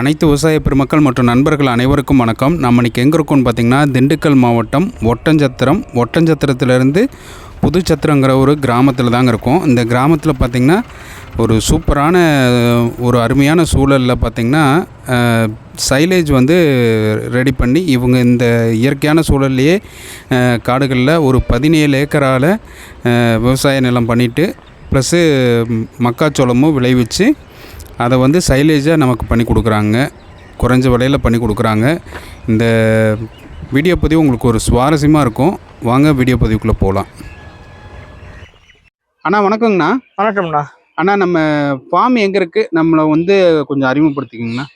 அனைத்து விவசாய பெருமக்கள் மற்றும் நண்பர்கள் அனைவருக்கும் வணக்கம். நம்ம இன்னைக்கு எங்கே இருக்கோம்னு பார்த்தீங்கன்னா திண்டுக்கல் மாவட்டம் ஒட்டஞ்சத்திரம். ஒட்டஞ்சத்திரத்திலேருந்து புதுச்சத்திரங்கிற ஒரு கிராமத்தில் தாங்க இருக்கும். இந்த கிராமத்தில் பார்த்திங்கன்னா ஒரு சூப்பரான ஒரு அருமையான சூழலில் பார்த்திங்கன்னா சைலேஜ் வந்து ரெடி பண்ணி இவங்க இந்த இயற்கையான சூழல்லையே காடுகளில் ஒரு பதினேழு ஏக்கரால் விவசாய நிலம் பண்ணிவிட்டு ப்ளஸ்ஸு மக்காச்சோளமும் விளைவிச்சு அதை வந்து சைலேஜாக நமக்கு பண்ணி கொடுக்குறாங்க. குறைஞ்ச விலையில் பண்ணி கொடுக்குறாங்க. இந்த வீடியோ பதிவு உங்களுக்கு ஒரு சுவாரஸ்யமாக இருக்கும். வாங்க வீடியோ பதிவுக்குள்ளே போகலாம் அண்ணா வணக்கங்கண்ணா. வணக்கம்ண்ணா. அண்ணா நம்ம ஃபார்ம் எங்கே இருக்குது நம்மளை வந்து கொஞ்சம் அறிமுகப்படுத்திக்கிங்கண்ணா.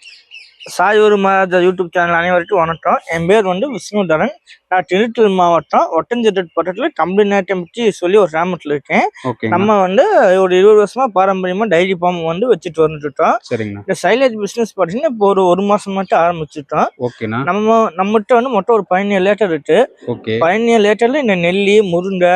சாயூர் மாத யூடியூப் சேனல் அனைவருக்கும் வணக்கம். என் பேர் வந்து விஷ்ணுதரன். நான் திருத்தூர் மாவட்டம் ஒட்டஞ்செட்டு பக்கத்தில் கம்பளிநாட்டியம்பட்டி சொல்லி ஒரு கிராமத்தில் இருக்கேன். நம்ம வந்து ஒரு இருபது வருஷமா பாரம்பரியமா டைரி ஃபார்ம் வந்து வச்சுட்டு வந்துட்டு இருக்கோம். சரிங்கண்ணா. இந்த சைலேஜ் பிஸ்னஸ் பார்த்தீங்கன்னா இப்போ ஒரு ஒரு மாசம் மட்டும் ஆரம்பிச்சிட்டோம். நம்ம நம்மகிட்ட வந்து மொத்தம் ஒரு பதினேழு லேட்டர் இருக்கு. பதினேழு லேட்டர்ல இந்த நெல்லி முருங்கை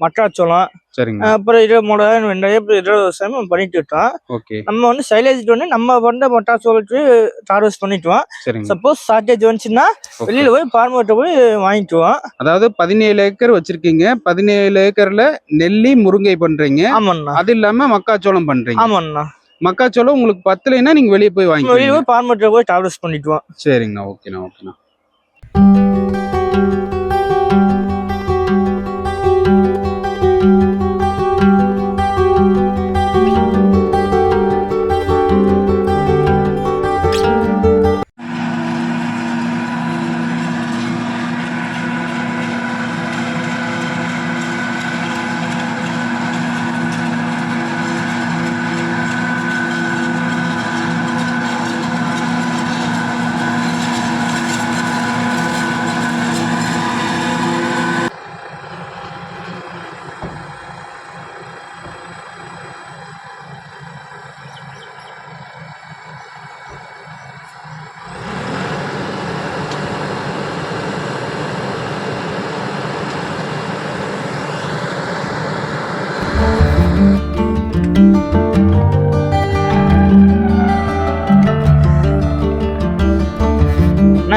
மக்காச்சோளம் சரிங்கண்ணா அப்புறம் இருபது மூணாயிரம் ரெண்டாயிரம் இருபது வருஷமா பண்ணிட்டு இருக்கோம். ஓகே. நம்ம வந்து சைலேஜ் வந்து நம்ம வந்து மக்காச்சோளத்துக்கு ஹார்வெஸ்ட் பண்ணிட்டுவோம் சரிங்க. சப்போஸ் ஷார்டேஜ் வந்துச்சுன்னா. வெளியில போய் ஃபார்மர்கிட்ட போய் வாங்கிக்குவோம் அதாவது பதினேழு ஏக்கர் வச்சிருக்கீங்க. பதினேழு ஏக்கர்ல நெல்லி முருங்கை பண்றீங்க. ஆமாண்ணா. அது இல்லாம மக்காச்சோளம் பண்றீங்க. ஆமாண்ணா. மக்காச்சோளம் உங்களுக்கு பத்தலைன்னா நீங்க வெளியே போய் வெளியில வாங்கிக்கலாம் போய் ஃபார்மர்கிட்ட போய் ஹார்வெஸ்ட் பண்ணிக்குவோம் சரிங்கண்ணா ஓகேண்ணா ஓகேண்ணா.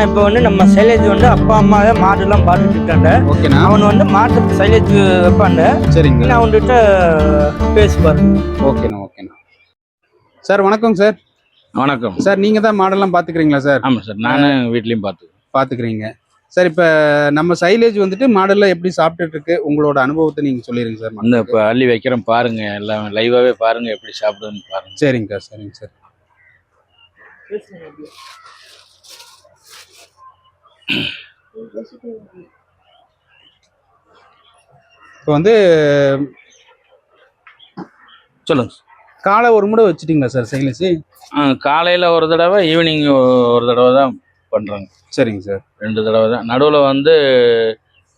நான் இப்போ வந்து நம்ம சைலேஜ் வந்து அப்பா அம்மாவே மாடுலாம் பார்த்துட்டு இருக்காங்க ஓகேண்ணா அவன் வந்து மாட்டு சைலேஜ் வைப்பாங்க. சரிங்க. நான் அவன்கிட்ட பேசி பாருங்க ஓகேண்ணா ஓகேண்ணா சார் வணக்கம் சார். வணக்கம். சார் நீங்க தான் மாடெல்லாம் பாத்துக்கிறீங்களா சார்? ஆமாம் சார் நானும் வீட்லேயும் பார்த்து பாத்துக்கிறீங்க. சார் இப்ப நம்ம சைலேஜ் வந்துட்டு மாடெல்லாம் எப்படி சாப்பிட்டுட்டு இருக்கு உங்களோட அனுபவத்தை நீங்க சொல்லிருங்க சார் இந்த இப்போ அள்ளி வைக்கிறேன் பாருங்க எல்லாம் லைவாகவே பாருங்க எப்படி சாப்பிடுதுன்னு பாருங்க. சரிங்க சார் சரிங்க சார். இப்போ வந்து சொல்லுங்க. காலை ஒரு முறை வச்சுட்டீங்களா சார் சைலேஜ் காலையில் ஒரு தடவை ஈவினிங் ஒரு தடவை தான் பண்ணுறாங்க சரிங்க சார். ரெண்டு தடவை தான். நடுவில் வந்து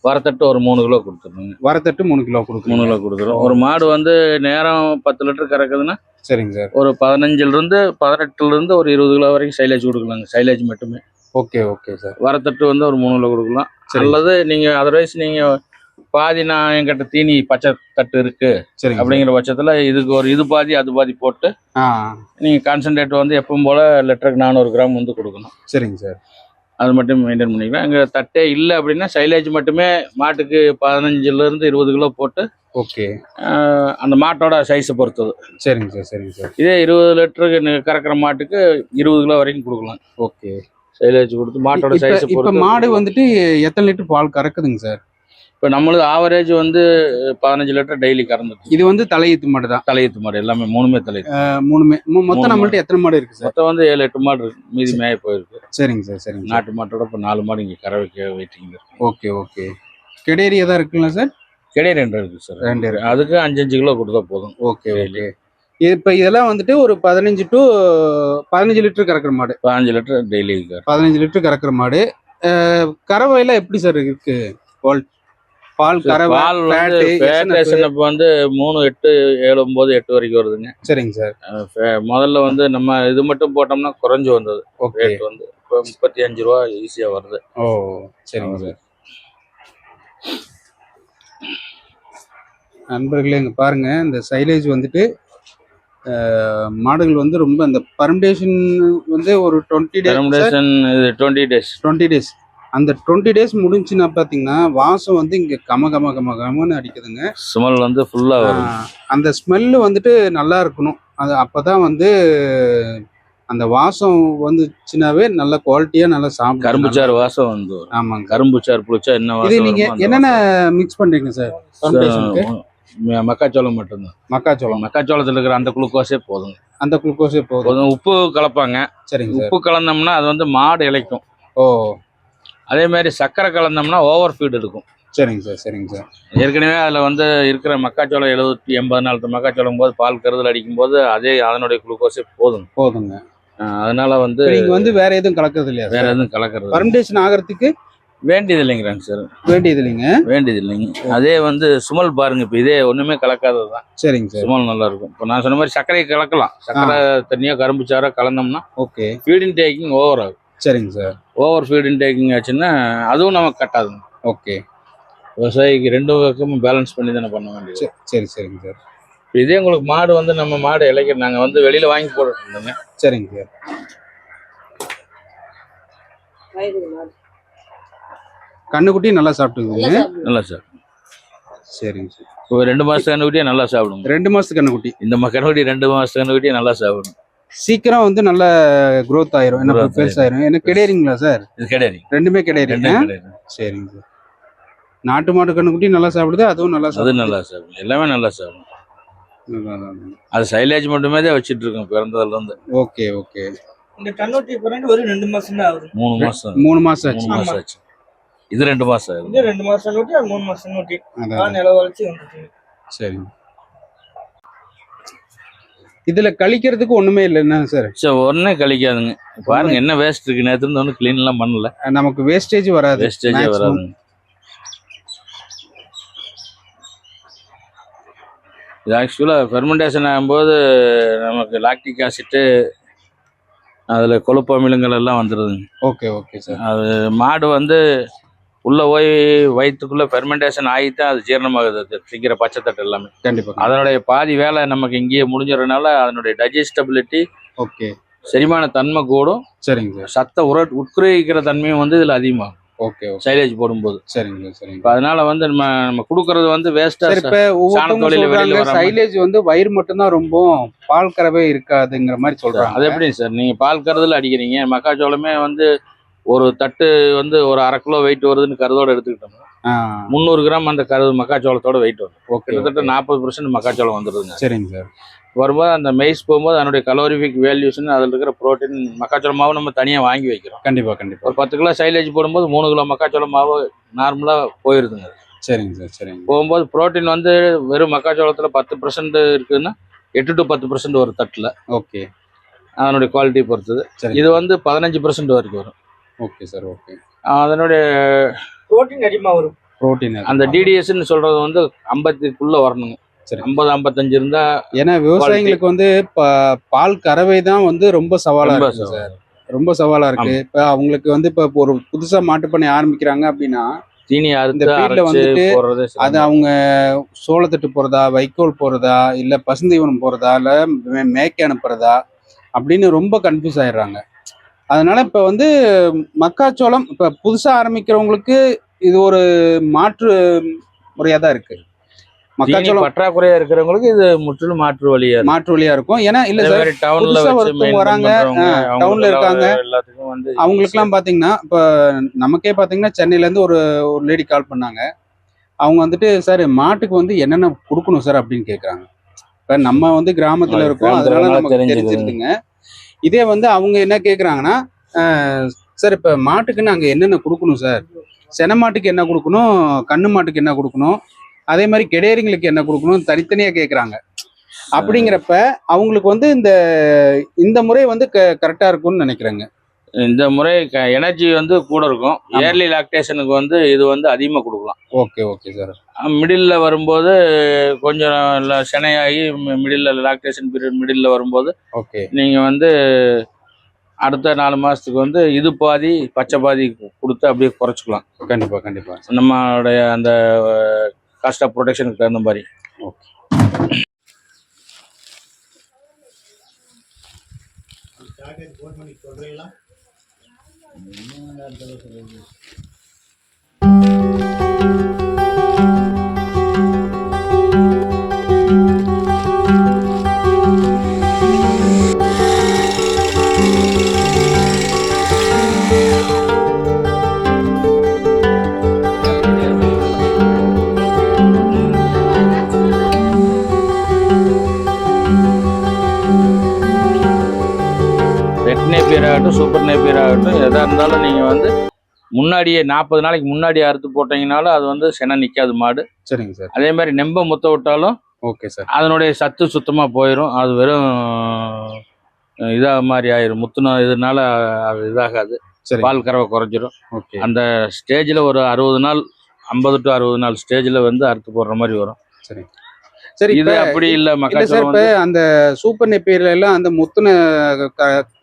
வரத்தட்டு ஒரு மூணு கிலோ கொடுத்துருங்க. வரத்தட்டு மூணு கிலோ மூணு கொடுக்கணும் கிலோ கொடுக்குறோம். ஒரு மாடு வந்து நேரம் பத்து லிட்டர் கறக்குதுன்னா சரிங்க சார். ஒரு பதினஞ்சுலேருந்து பதினெட்டுலேருந்து ஒரு இருபது கிலோ வரைக்கும் சைலேஜ் கொடுக்கலாங்க. சைலேஜ் மட்டுமே. Okay okay sir. வரத்தட்டு வந்து ஒரு மூணு கிலோ கொடுக்கலாம். அல்லது நீங்கள் அதர்வைஸ் நீங்கள் பாதி நான் என்கிட்ட தீனி பச்சை தட்டு இருக்கு அப்படிங்கிற பட்சத்தில் இதுக்கு ஒரு இது பாதி அது பாதி போட்டு ஆ. நீங்கள் கான்சன்ட்ரேட் வந்து எப்பவும் போல் லிட்டருக்கு நானூறு கிராம் வந்து கொடுக்கணும். சரிங்க சார். அது மட்டும் மெயின்டைன் பண்ணிக்கலாம். அங்கே தட்டே இல்லை அப்படின்னா சைலேஜ் மட்டுமே மாட்டுக்கு பதினஞ்சுலேருந்து இருபது கிலோ போட்டு ஓகே. அந்த மாட்டோட சைஸை பொறுத்தது. சரிங்க சார் சரிங்க சார். இதே இருபது லிட்டருக்கு கறக்கிற மாட்டுக்கு இருபது கிலோ வரைக்கும் கொடுக்கலாம். ஓகே. சைலேஜ் கொடுத்து மாட்டோட சைஸை இப்ப மாடு வந்துட்டு எத்தனை லிட்டர் பால் கறக்குதுங்க சார்? இப்போ நம்மளது ஆவரேஜ் வந்து பதினஞ்சு லிட்டர் டெய்லி கறந்துட்டு இது வந்து தலையீத்து மாடு தான். தலையீத்து மாடு எல்லாமே மூணுமே தலையீத்து மூணுமே மொத்தம் நம்மள்ட்ட எத்தனை மாடு இருக்கு சார்? மொத்தம் வந்து ஏழு எட்டு மாடு இருக்கு. மீதி மேய போயிருக்கு. சரிங்க சார் சரிங்க சார். நாட்டு மாட்டோட இப்போ நாலு மாடு இங்கே கறவை வைக்க வெயிட்டிங் ஓகே ஓகே. கிடையரி எதாவது இருக்குங்களா சார்? கிடையாது ரெண்டு இருக்கு சார். ரெண்டு. அதுக்கு அஞ்சு அஞ்சு கிலோ கொடுத்தா போதும். Okay okay. இப்போ இதெல்லாம் வந்துட்டு ஒரு பதினஞ்சு டு பதினஞ்சு லிட்டர் கறக்குற மாடு. பாஞ்சு லிட்டர் டெய்லி பதினஞ்சு லிட்டர் கறக்குற மாடு. கறவையெல்லாம் எப்படி சார் இருக்கு? பால் பால் கறவை பால் வந்து மூணு எட்டு ஏழு ஒன்பது எட்டு வரைக்கும் வருதுங்க. சரிங்க சார் முதல்ல வந்து நம்ம இது மட்டும் போட்டோம்னா குறைஞ்சு வந்தது. ஓகே ரேட் வந்து இப்போ முப்பத்தி அஞ்சு ரூபா ஈஸியா வருது. ஓ சரிங்க சார் நண்பர்களே இங்க பாருங்க இந்த சைலேஜ் வந்துட்டு மாடுகள் வந்து ரொம்ப அந்த பர்மிடேஷன் வந்து ஒரு twenty days twenty days twenty days அந்த டுவெண்ட்டி டேஸ் முடிஞ்சுன்னா பார்த்தீங்கன்னா வாசம் வந்து இங்கே கம கம கம கமன்னு அடிக்குதுங்க. ஸ்மெல் வந்து ஃபுல்லா வரும். ஆஹ், அந்த ஸ்மெல்லு வந்துட்டு நல்லா இருக்கணும். அது அப்பதான் வந்து அந்த வாசம் வந்துச்சுனாவே நல்ல குவாலிட்டியா நல்லா சாப்பிடும் கரும்புச்சாறு வாசம் வந்து. ஆமாங்க. கரும்புச்சாறு புளிச்சா என்ன இது வாசம் நீங்க வருமோ அந்த என்னென்ன மிக்ஸ் பண்றீங்க சார் மக்காச்சோளம் மட்டும்தான். மக்காச்சோளம். மக்காச்சோளத்துல இருக்கிற அந்த குளுக்கோஸே போதுங்க. அந்த குளுக்கோஸே போதும். உப்பு கலப்பாங்க. சரிங்க சார். உப்பு கலந்தோம்னா அது வந்து மாடு இளைக்கும் ஓ. அதே மாதிரி சர்க்கரை கலந்தோம்னா ஓவர் ஃபீட் இருக்கும் சரிங்க சார் சரிங்க சார். ஏற்கனவே அதில் வந்து இருக்கிற மக்காச்சோளம் எழுபத்தி எண்பது நாள் மக்காச்சோளம் போது பால் கருதல் அடிக்கும் போது அதே அதனுடைய குளுக்கோஸே போதும் போதுங்க. அதனால வந்து நீங்க வந்து வேற எதுவும் கலக்கிறது இல்லையா வேற எதுவும் கலக்கிறது இல்ல. பர்மெண்டேஷன் ஆகிறதுக்கு வேண்டியது இல்லைங்கிறாங்க சார். வேண்டியது இல்லைங்க வேண்டியது இல்லைங்க அதே வந்து சுமல் பாருங்க இப்போ இதே ஒண்ணுமே கலக்காதது தான். சரிங்க சார். சுமல் நல்லா இருக்கும் இப்போ நான் சொன்ன மாதிரி சர்க்கரையை கலக்கலாம். சர்க்கரை தண்ணியாக கரும்பு சாரா கலந்தோம்னா ஓகே. ஃபீடிங் டேக்கிங் ஓவர் ஆகும் சரிங்க சார். ஓவர் ஃபீடிங் டேக்கிங் ஆச்சுன்னா அதுவும் நமக்கு கட்டாதுங்க ஓகே. விவசாயிக்கு ரெண்டு பக்கமும் பேலன்ஸ் பண்ணி தானே பண்ண வேண்டியது. சரி சரி சரிங்க சார். இப்ப இதே உங்களுக்கு மாடு வந்து நம்ம மாடு இலைக்க நாங்கள் வந்து வெளியில வாங்கி போட்டுட்டு இருந்தோங்க சரிங்க சார். கண்ணுக்குட்டி நல்லா சாப்பிட்டுக்குதுங்க நல்லா சார் சரிங்க சார். இப்போ ரெண்டு மாசத்து கண்ணுக்குட்டியே நல்லா சாப்பிடுங்க. ரெண்டு மாசத்துக்கு கண்ணுக்குட்டி. இந்த ம- கண்ணுக்குட்டி ரெண்டு மாசத்து கண்ணுக்குட்டியே நல்லா சாப்பிடும் சீக்கிரம் வந்து நல்ல growth ஆயிரும். என்ன Growth பெருசாயிரும் என்ன கிடையாதுங்களா சார்? இது கிடையாது. ரெண்டுமே கிடையாதுங்க ரெண்டும் கிடையாது. சரிங்க சார். நாட்டு மாட்டு கண்ணுக்குட்டி நல்லா சாப்பிடுது? அதுவும் நல்லா அது சாப்பிடுது? நல்லா சாப்பிடும் எல்லாமே நல்லா சாப்பிடும். அது சைலேஜ் மட்டுமே தான் வச்சுட்டு இருக்கோம் பிறந்ததுல இருந்து. Okay okay. இந்த கண்ணூட்டி பிறகு ஒரு ரெண்டு மாசம் தான் ஆகுது. மூணு மாசம். மூணு மாசம் ஆச்சு. மூணு மாசம் ஆச்சு. இது ரெண்டு மாசம் இது ரெண்டு மாசம் நூட்டி அது மூணு மாசம் நூட்டி. அதான் நான் நில வளர்ச்சி வந்துட்டு சரி. இதுல கழிக்கிறதுக்கு ஒண்ணுமே இல்லை என்ன சார்? சரி ஒன்னே கழிக்காதுங்க. பாருங்க என்ன வேஸ்ட் இருக்கு. நேற்று இருந்து ஒன்றும் க்ளீன் எல்லாம் பண்ணல. நமக்கு வேஸ்டேஜ் வராது. வேஸ்டேஜே. வராதுங்க. இது ஆக்சுவலாக ஃபெர்மெண்டேஷன் ஆகும்போது நமக்கு லாக்டிக் ஆசிட்டு அதில் கொழுப்பு அமிலங்கள் எல்லாம் வந்துடுதுங்க ஓகே ஓகே சார் அது மாடு வந்து உள்ளே போய் வயிற்றுக்குள்ளே ஃபெர்மெண்டேஷன் ஆகித்தான் அது ஜீரணமாகுது. திங்கிற பச்சைத்தட்டு எல்லாமே. கண்டிப்பா அதனுடைய பாதி வேலை நமக்கு இங்கேயே முடிஞ்சிடறதுனால அதனுடைய டைஜஸ்டபிலிட்டி ஓகே. செரிமான தன்மை கூடும். சரிங்க சார். சத்த உர உட்குறைக்கிற தன்மையும் வந்து இதில் அதிகமாகும். ஓகே சைலேஜ் போடும்போது. சரிங்க சார் சரிங்க. அதனால வந்து நம்ம நம்ம கொடுக்கறது வந்து வேஸ்டா இப்ப வராம. சைலேஜ் வந்து வயிறு மட்டும்தான் ரொம்ப பால் கறவே இருக்காதுங்கிற மாதிரி சொல்றாங்க அது எப்படி சார்? நீங்க பால் கருதுல அடிக்கிறீங்க மக்காச்சோளமே வந்து ஒரு தட்டு வந்து ஒரு அரை கிலோ வெயிட் வருதுன்னு கருதோட எடுத்துக்கிட்டோம்னா முந்நூறு கிராம் அந்த கருது மக்காச்சோளத்தோட வெயிட் வரும். ஓகே கிட்டத்தட்ட. நாற்பது பர்சன்ட் மக்காச்சோளம் வந்துருதுங்க. சரிங்க சார். வரும்போது அந்த மெய்ஸ் போகும்போது அதனுடைய கலோரிஃபிக் வேல்யூஸ்னு அதில் இருக்கிற ப்ரோட்டீன் மக்காச்சோள மாவு நம்ம தனியாக வாங்கி வைக்கிறோம். கண்டிப்பா கண்டிப்பா. ஒரு பத்து கிலோ சைலேஜ் போடும்போது மூணு கிலோ மக்காச்சோள மாவு நார்மலாக போயிருதுங்க. சரிங்க சார் சரிங்க. போகும்போது புரோட்டீன் வந்து வெறும் மக்காச்சோளத்தில் பத்து பர்சன்ட் இருக்குதுன்னா எட்டு டு பத்து பர்சன்ட் ஒரு தட்டில். ஓகே. அதனுடைய குவாலிட்டி பொறுத்தது. சரி இது வந்து பதினஞ்சு பர்சன்ட் வரைக்கும் வரும். Okay sir okay. அதனுடைய புரோட்டீன் அதிகமா வரும். புரோட்டீன் அந்த டிடிஎஸ்ன்னு சொல்றது வந்து ஐம்பத்துக்குள்ள வரணுங்க. சரி. ஐம்பது ஐம்பத்தஞ்சு இருந்தா ஏன்னா விவசாயிங்களுக்கு வந்து ப- பால் கறவை தான் வந்து ரொம்ப சவாலா ரொம்ப இருக்கு சார். ரொம்ப சவாலா இருக்கு. இப்ப அவங்களுக்கு வந்து இப்ப ஒரு புதுசா மாட்டு பண்ணை ஆரம்பிக்கிறாங்க அப்படின்னா தீனி இந்த அறுத்து field ல அரைச்சு வந்துட்டு அது அவங்க சோளத்தட்டு போறதா வைக்கோல் போறதா இல்ல பசுந்தீவனம் போறதா இல்ல மேய்க்க அனுப்புறதா அப்படின்னு ரொம்ப கன்ஃபியூஸ் ஆயிடுறாங்க. அதனால இப்ப வந்து மக்காச்சோளம் இப்ப புதுசா ஆரம்பிக்கிறவங்களுக்கு இது ஒரு மாற்று முறையா தான் இருக்கு மக்காச்சோளம் பற்றாக்குறையா இருக்கிறவங்களுக்கு இது முற்றிலும் மாற்று வழியா மாற்று வழியா இருக்கும். ஏன்னா இல்ல சார் டவுன்ல வராங்க, அவங்களுக்கு டவுன்ல எல்லாம் இருக்காங்க. வந்து அவங்களுக்குலாம் பாத்தீங்கன்னா இப்ப நமக்கே பாத்தீங்கன்னா சென்னையில இருந்து ஒரு ஒரு லேடி கால் பண்ணாங்க. அவங்க வந்துட்டு சார் மாட்டுக்கு வந்து என்னென்ன கொடுக்கணும் சார்? அப்படின்னு கேக்குறாங்க. இப்ப நம்ம வந்து கிராமத்துல இருக்கோம். அதனால நமக்கு தெரிஞ்சுக்குது. இதே வந்து அவங்க என்ன கேட்குறாங்கன்னா சார் இப்போ மாட்டுக்கு நாங்கள் என்னென்ன கொடுக்கணும் சார்? சென மாட்டுக்கு என்ன கொடுக்கணும்? கண்ணு மாட்டுக்கு என்ன கொடுக்கணும்? அதே மாதிரி கெடேரிங்களுக்கு என்ன கொடுக்கணும்? தனித்தனியாக கேட்குறாங்க அப்படிங்கிறப்ப அவங்களுக்கு வந்து இந்த இந்த முறை வந்து க கரெக்டாக இருக்கும்னு நினைக்கிறேங்க. இந்த முறை எனர்ஜி வந்து கூட இருக்கும். ஏர்லி லாக்டேஷனுக்கு வந்து இது வந்து அதிகமா கொடுக்கலாம். ஓகே ஓகே சார் மிடில் வரும்போது கொஞ்சம் சினையாகி மிடில் லாக்டேஷன் பீரியட் மிடில் வரும்போது ஓகே நீங்க வந்து அடுத்த நாலு மாசத்துக்கு வந்து இது பாதி பச்சை பாதி கொடுத்து அப்படியே குறைச்சிக்கலாம். கண்டிப்பா கண்டிப்பா. நம்மளுடைய அந்த காஸ்ட் ஆஃப் ப்ரொடெக்ஷனுக்கு தகுந்த மாதிரி. ரெட் முன்னாடியே நாற்பது நாளைக்கு முன்னாடி அறுத்து போட்டீங்கனாலும் அது வந்து செனை நிற்காது மாடு. சரிங்க சார். அதே மாதிரி நெம்ப முத்த விட்டாலும் ஓகே சார். அதனுடைய சத்து சுத்தமாக போயிடும் அது வெறும் இதாக மாதிரி ஆயிரும். முத்துன இதனால அது இதாகாது. சரி. பால் கறவை குறைஞ்சிரும். ஓகே. அந்த ஸ்டேஜில் ஒரு அறுபது நாள் ஐம்பது டு அறுபது நாள் ஸ்டேஜில் வந்து அறுத்து போடுற மாதிரி வரும். சரி. சரி இது அப்படி இல்லை. இல்ல சார் இப்ப அந்த சூப்பர் நெப்பேர்ல எல்லாம் அந்த முத்துன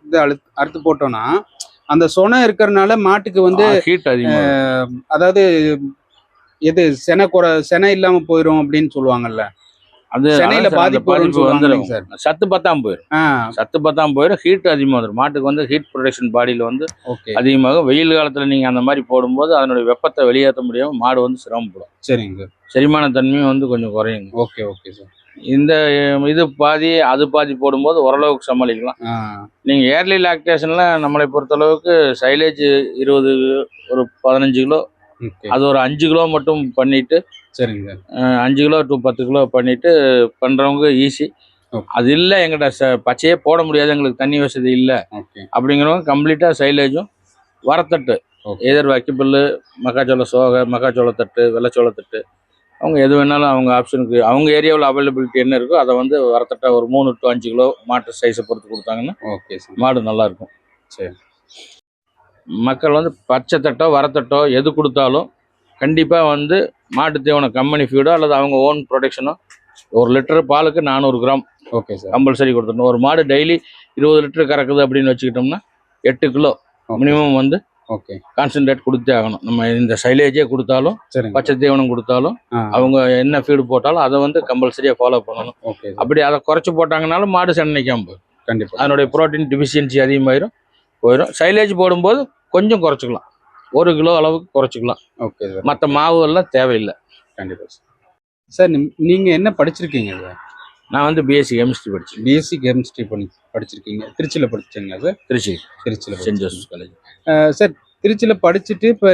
இது அழு- அறுத்து போட்டோம்னா அந்த சொனை இருக்கறனால மாட்டுக்கு வந்து அதாவது எது செனை குறை செனை இல்லாம போயிரும் அப்படின்னு சொல்லுவாங்கல்ல. அது சென்னையில பாதிப்பு வந்துடும் சார்? சத்து பத்தாம போயிடும் சத்து பத்தாம போயிடும் ஹீட் அதிகமாக வந்துடும் மாட்டுக்கு வந்து ஹீட் ப்ரொடக்ஷன் பாடியில் வந்து அதிகமாக வெயில் காலத்தில் நீங்கள் அந்த மாதிரி போடும்போது அதனுடைய வெப்பத்தை வெளியேற்ற முடியாமல் மாடு வந்து சிரமப்படும். சரிங்க சார். செரிமான தன்மையும் வந்து கொஞ்சம் குறையுங்க. Okay okay sir. இந்த இது பாதி அது பாதி போடும்போது ஓரளவுக்கு சமாளிக்கலாம். நீங்கள் ஏர்லி லாக்டேஷனில் நம்மளை பொறுத்தளவுக்கு சைலேஜ் இருபது ஒரு பதினஞ்சு கிலோ அது ஒரு அஞ்சு கிலோ மட்டும் பண்ணிட்டு சரிங்க. அஞ்சு கிலோ டு பத்து கிலோ பண்ணிட்டு பண்ணுறவங்க ஈஸி. அது இல்லை எங்கிட்ட ச பச்சையே போட முடியாது எங்களுக்கு தண்ணி வசதி இல்லை. அப்படிங்கிறவங்க கம்ப்ளீட்டாக சைலேஜும் வரத்தட்டு. எதிர் வைக்கப்புல் மக்காச்சோள சோகை மக்காச்சோள தட்டு வெள்ளச்சோளத்தட்டு அவங்க எது வேணாலும் அவங்க ஆப்ஷனுக்கு அவங்க ஏரியாவில் அவைலபிலிட்டி என்ன இருக்கோ அதை வந்து வரத்தட்டா ஒரு மூணு டு அஞ்சு கிலோ மாட்டு சைஸை பொறுத்து கொடுத்தாங்கன்னா ஓகே சார் மாடு நல்லா இருக்கும். சரி. மக்கள் வந்து பச்சை தட்டோ வரத்தட்டோ எது கொடுத்தாலும் கண்டிப்பாக வந்து மாட்டு தீவன கம்பெனி ஃபீடோ அல்லது அவங்க ஓன் ப்ரொடக்ஷனோ ஒரு லிட்டர் பாலுக்கு நானூறு கிராம் ஓகே சார் கம்பல்சரி கொடுத்துடணும். ஒரு மாடு டெய்லி இருபது லிட்டர் கறக்குது அப்படின்னு வச்சுக்கிட்டோம்னா எட்டு கிலோ மினிமம் வந்து ஓகே கான்சன்ட்ரேட் கொடுத்தே ஆகணும். நம்ம இந்த சைலேஜே கொடுத்தாலும் சரிங்க. பச்சை தீவனம் கொடுத்தாலும் அவங்க என்ன ஃபீடு போட்டாலும் அதை வந்து கம்பல்சரியாக ஃபாலோ பண்ணணும். ஓகே சார் அப்படி அதை குறைச்சி போட்டாங்கனாலும் மாடு சென்னை நிற்காம போயிடும். கண்டிப்பா. அதனுடைய புரோட்டீன் டிஃபிஷியன்சி அதிகமாயிரும் போயிடும் சைலேஜ் போடும்போது கொஞ்சம் குறைச்சிக்கலாம். ஒரு கிலோ அளவுக்கு குறைச்சிக்கலாம். ஓகே சார் மற்ற மாவு எல்லாம் தேவையில்லை. கண்டிப்பா சார் சார் நிம்- நீங்க என்ன படிச்சிருக்கீங்க சார் நான் வந்து பிஎஸ்சி கெமிஸ்ட்ரி படித்தேன் பிஎஸ்சி கெமிஸ்ட்ரி பண்ணி படிச்சிருக்கீங்க? திருச்சியில படிச்சீங்களா சார்? திருச்சி. திருச்சியில சென்ட் படிச்சீங்க. ஜோசப் காலேஜ் சார் திருச்சியில படிச்சுட்டு இப்போ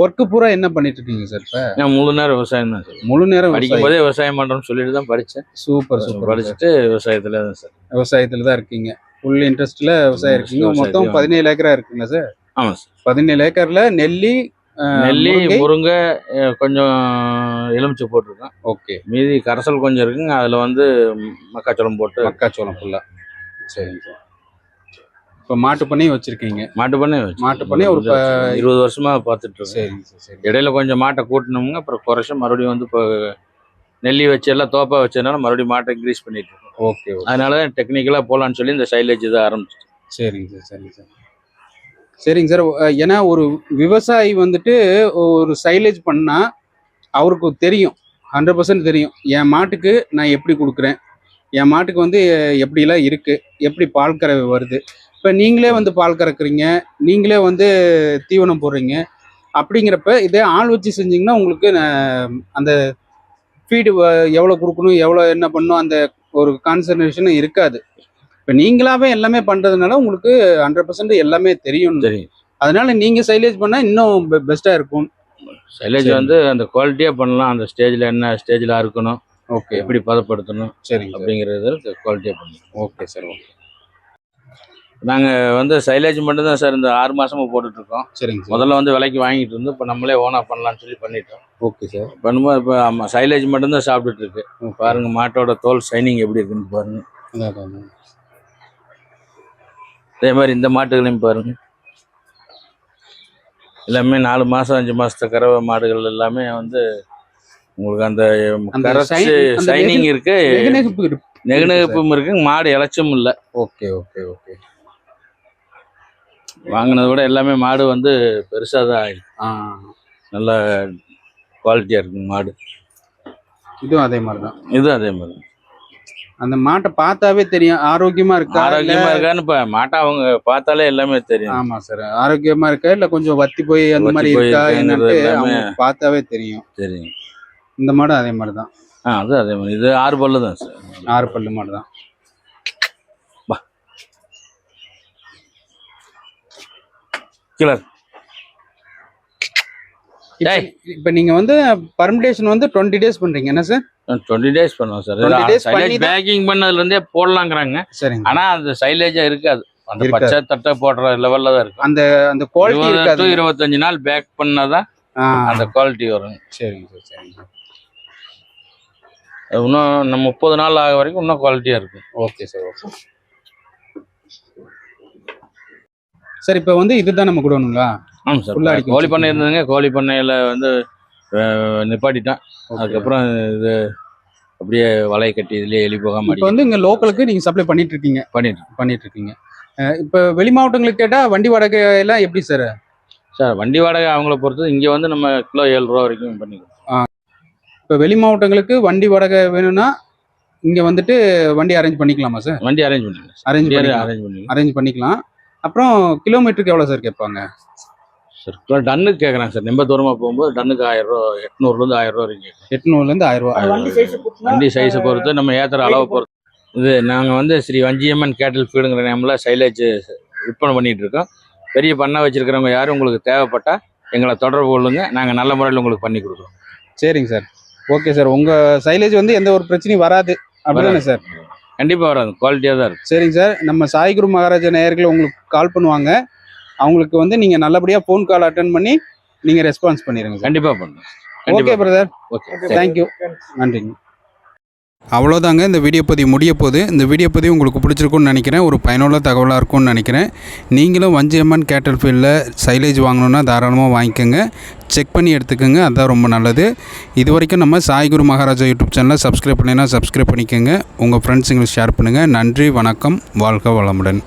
ஒர்க்கு பூரா என்ன பண்ணிட்டு இருக்கீங்க சார் இப்போ? நான் முழு நேரம் விவசாயம் தான் சார். முழு நேரம் படிக்கும் போதே விவசாயம் பண்ணுறோம்னு சொல்லிட்டு தான் படித்தேன் சூப்பர் சூப்பர். படிச்சுட்டு விவசாயத்தில் தான் சார். விவசாயத்துல தான் இருக்கீங்க. ஃபுல் இன்ட்ரெஸ்ட்ல விவசாயம் இருக்கீங்க. மொத்தம் பதினேழு ஏக்கரா இருக்குங்களா சார்? ஆமாம் சார். பதினேழு ஏக்கர்ல நெல்லி நெல்லி முருங்கை. கொஞ்சம் எலுமிச்சை போட்டிருக்கேன் ஓகே. மீதி கரைசல் கொஞ்சம் இருக்குங்க. அதில் வந்து மக்காச்சோளம் போட்டு மக்காச்சோளம் ஃபுல்லா சரிங்க சார். இப்போ மாட்டு பண்ணையும் வச்சிருக்கீங்க. மாட்டு பண்ணை வச்சு மாட்டு பண்ணை ஒரு இருபது வருஷமா பார்த்துட்டு இருக்கேன் சரிங்க சார் சரி. இடையில கொஞ்சம் மாட்டை கூட்டினோம்ங்க அப்புறம் குறைச்சி மறுபடியும் வந்து இப்போ நெல்லி வச்சு எல்லாம் தோப்பா வச்சதுனால மறுபடியும் மாட்டை இன்க்ரீஸ் பண்ணிட்டு இருக்கோம். Okay okay. அதனால தான் டெக்னிக்கலாக போகலான்னு சொல்லி இந்த சைலேஜ் இதை ஆரம்பிச்சு சரிங்க சார் சரிங்க சார். சரிங்க சார் ஏன்னா ஒரு விவசாயி வந்துட்டு ஒரு சைலேஜ் பண்ணா அவருக்கு தெரியும் ஹண்ட்ரட் பர்சன்ட் தெரியும். என் மாட்டுக்கு நான் எப்படி கொடுக்குறேன்? என் மாட்டுக்கு வந்து எப்படிலாம் இருக்கு? எப்படி பால் கறவை வருது? இப்போ நீங்களே வந்து பால் கறக்குறீங்க. நீங்களே வந்து தீவனம் போடுறீங்க. அப்படிங்கிறப்ப இதே ஆள் வச்சு செஞ்சீங்கன்னா உங்களுக்கு அந்த ஃபீடு எவ்வளோ கொடுக்கணும் எவ்வளோ என்ன பண்ணணும் அந்த ஒரு கான்சன்ட்ரேஷனும் இருக்காது. இப்போ நீங்களாவே எல்லாமே பண்ணுறதுனால உங்களுக்கு ஹண்ட்ரட் பர்சன்ட் எல்லாமே தெரியும். சரி அதனால நீங்கள் சைலேஜ் பண்ணால் இன்னும் பெஸ்ட்டாக இருக்கும். சைலேஜ். வந்து அந்த குவாலிட்டியாக பண்ணலாம். அந்த ஸ்டேஜில் என்ன ஸ்டேஜில் அறுக்கணும். ஓகே. எப்படி பதப்படுத்தணும் சார். அப்படிங்கிறது குவாலிட்டியாக பண்ணணும். Okay sir okay. நாங்கள் வந்து சைலேஜ் மட்டும் தான் சார் இந்த ஆறு மாசமா போட்டுட்டு இருக்கோம் சரிங்க சார். முதல்ல வந்து விலைக்கு வாங்கிட்டு இருந்தோம் இப்போ நம்மளே ஓனாக பண்ணலாம்னு சொல்லி பண்ணிட்டோம். Okay sir. பண்ணும்போது இப்போ ஆமாம் சைலேஜ் மட்டும்தான் சாப்பிட்டுட்டு இருக்கு பாருங்க மாட்டோட தோல் ஷைனிங் எப்படி இருக்குன்னு பாருங்க. அதான், அதான், அதான். அதே மாதிரி இந்த மாட்டுகளையும் பாருங்க. எல்லாமே நாலு மாசம் அஞ்சு மாசத்து கறவை மாடுகள் எல்லாமே வந்து உங்களுக்கு அந்த கரைச்சு ஷைனிங் இருக்கு. நெகநெகிப்பு இருக்கு. நெகுநெகுப்பும் இருக்கு. மாடு இளைச்சும் இல்லை. Okay okay okay. வாங்கினதை விட எல்லாமே மாடு வந்து பெருசாக தான் ஆயிருக்கு. ஆ. நல்ல குவாலிட்டியாக இருக்குங்க மாடு. இதுவும் அதே மாதிரி தான் இதுவும் அதே மாதிரி அந்த மாட்டை பார்த்தாவே தெரியும். ஆரோக்கியமா இருக்கா ஆரோக்கியமா இருக்கான்னு இப்ப மாட்டை அவங்க பார்த்தாலே எல்லாமே தெரியும். ஆமா சார். ஆரோக்கியமா இருக்கா இல்ல கொஞ்சம் வத்தி போய் அந்த மாதிரி இருக்கா அவங்க பார்த்தாவே தெரியும். தெரியும். இந்த மாடு அதே மாதிரி தான் ஆ அது அதே மாதிரி. இது ஆறு பல்லு தான் சார் ஆறு பல்லு மாடு தான் கிளர். இப்போ நீங்க வந்து பர்மிடேஷன் வந்து டுவெண்ட்டி டேஸ் பண்றீங்க. என்ன சார் டுவெண்ட்டி டேஸ் பண்ணுவோம் 20 days சார் சைலேஜ் பேக்கிங் பண்ணதுல இருந்தே போடலாங்கிறாங்க. சரிங்க. ஆனா அந்த சைலேஜா இருக்காது. அந்த. பச்சை தட்டை போடுற லெவல்ல தான் இருக்கும். அந்த அந்த குவாலிட்டி இருக்காது இருபத்தஞ்சு நாள் பேக் பண்ணாதான் அந்த குவாலிட்டி வரும். சரிங்க சார் சரிங்க சார் இன்னும் நம்ம முப்பது நாள் ஆக வரைக்கும் இன்னும் குவாலிட்டியா இருக்கும். ஓகே சார் ஓகே சார் இப்போ வந்து இதுதான் நம்ம கொடுக்கணுங்களா? ஆமாம் சார் கோழி பண்ணை. இருந்ததுங்க. கோழி பண்ணையில வந்து நிப்பாட்டிட்டேன். அதுக்கப்புறம் இது அப்படியே வலையை கட்டி இதுலயே எலி போகாம இப்போ வந்து இங்க லோக்கலுக்கு நீங்க சப்ளை பண்ணிட்டு இருக்கீங்க பண்ணிட்டு இருக்கேன். பண்ணிட்டு இருக்கீங்க அஹ் இப்போ வெளி மாவட்டங்களுக்கு கேட்டா வண்டி வாடகை எல்லாம் எப்படி சார் சார் வண்டி வாடகை அவங்கள பொறுத்து இங்க வந்து நம்ம கிலோ ஏழு ரூபா வரைக்கும் பண்ணிக்கிறோம். இப்போ வெளி மாவட்டங்களுக்கு வண்டி வாடகை வேணும்னா இங்க வந்துட்டு வண்டி அரேஞ்ச் பண்ணிக்கலாமா சார் வண்டி அரேஞ்ச் பண்ணிக்கலாம் அரேஞ்ச் அரேஞ்ச் பண்ணிக்கலாம். அரேஞ்ச் பண்ணிக்கலாம். அப்புறம் கிலோமீட்டருக்கு எவ்வளோ சார் கேட்பாங்க? சார் கிலோ டன்னுக்கு கேட்குறேன் சார் ரொம்ப தூரமா போகும்போது டன்னுக்கு ஆயிரம் ரூபா எட்நூறுலேருந்து ஆயிரம் ரூபா வரைக்கும் எட்நூறுலேருந்து ஆயிரம் ரூபா. வண்டி சைஸ் வண்டி சைஸை பொறுத்து நம்ம ஏற்றுற அளவை பொறுத்து. இது நாங்கள் வந்து ஸ்ரீ வஞ்சியம்மன் கேட்டில் ஃபீடுங்கிற நேமில் சைலேஜ் விற்பனை பண்ணிட்டு இருக்கோம். பெரிய பண்ணை வச்சிருக்கிறவங்க யாரும் உங்களுக்கு தேவைப்பட்டா எங்களை தொடர்பு கொள்ளுங்க. நாங்கள் நல்ல முறையில் உங்களுக்கு பண்ணி கொடுக்குறோம். சரிங்க சார் ஓகே சார். உங்க சைலேஜ் வந்து எந்த ஒரு பிரச்சனையும் வராது. அப்படிதானே சார்? கண்டிப்பாக வராது. குவாலிட்டியாக தான் இருக்கும் சரிங்க சார். நம்ம சாய்குரு மகாராஜா நேயர்கள் உங்களுக்கு கால் பண்ணுவாங்க. அவங்களுக்கு வந்து நீங்க நல்லபடியா ஃபோன் கால் அட்டன் பண்ணி நீங்க ரெஸ்பான்ஸ் பண்ணிடுங்க கண்டிப்பாக பண்ணுறோம் ஓகே கண்டிப்பாக பிரதர் ஓகே தேங்க்யூ நன்றிங்க. அவ்வளோதாங்க. இந்த வீடியோ பதிவு முடிய போகுது இந்த வீடியோ பதிவு உங்களுக்கு பிடிச்சிருக்குன்னு நினைக்கிறேன். ஒரு பயனுள்ள தகவலாக இருக்கும்னு நினைக்கிறேன். நீங்களும் வஞ்சியம்மன் கேட்டல் ஃபீல்டில் சைலேஜ் வாங்கணுன்னா தாராளமாக வாங்கிக்கோங்க. செக் பண்ணி எடுத்துக்கோங்க. அதுதான் ரொம்ப நல்லது. இது வரைக்கும் நம்ம சாய்குரு மகாராஜா யூடியூப் சேனலை சப்ஸ்கிரைப் பண்ணினா சப்ஸ்கிரைப் பண்ணிக்கோங்க. உங்கள் ஃப்ரெண்ட்ஸுங்களுக்கு ஷேர் பண்ணுங்கள் நன்றி வணக்கம். வாழ்க வளமுடன்.